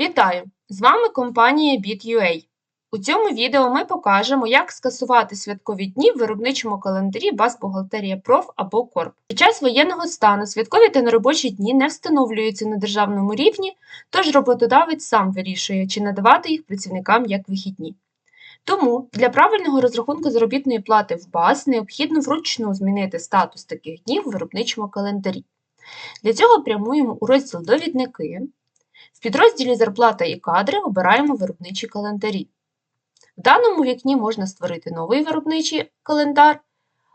Вітаю! З вами компанія Bit.ua. У цьому відео ми покажемо, як скасувати святкові дні в виробничому календарі Бас Бухгалтерія Проф або Корп. Під час воєнного стану святкові та неробочі дні не встановлюються на державному рівні, тож роботодавець сам вирішує, чи надавати їх працівникам як вихідні. Тому для правильного розрахунку заробітної плати в БАС необхідно вручну змінити статус таких днів у виробничому календарі. Для цього прямуємо у розділ Довідники. В підрозділі Зарплата і кадри обираємо виробничі календарі. В даному вікні можна створити новий виробничий календар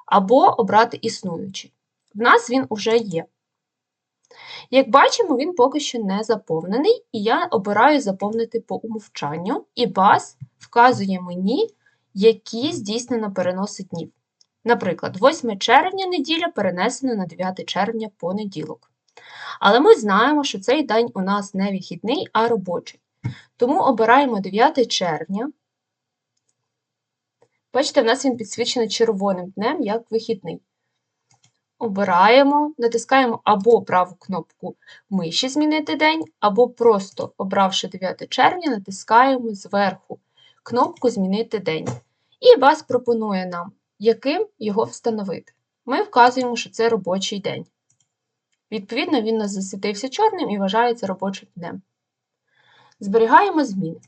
або обрати існуючий. В нас він уже є. Як бачимо, він поки що не заповнений, і я обираю заповнити по умовчанню, і БАС вказує мені, які здійснено переноси днів. Наприклад, 8 червня неділя перенесено на 9 червня понеділок. Але ми знаємо, що цей день у нас не вихідний, а робочий. Тому обираємо 9 червня. Бачите, в нас він підсвічений червоним днем як вихідний. Обираємо, натискаємо або праву кнопку миші Змінити день, або просто обравши 9 червня, натискаємо зверху кнопку Змінити день. І БАС пропонує нам, яким його встановити. Ми вказуємо, що це робочий день. Відповідно, він нас засвітився чорним і вважається робочим днем. Зберігаємо зміни.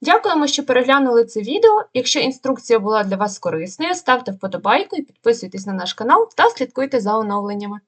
Дякуємо, що переглянули це відео. Якщо інструкція була для вас корисною, ставте вподобайку і підписуйтесь на наш канал та слідкуйте за оновленнями.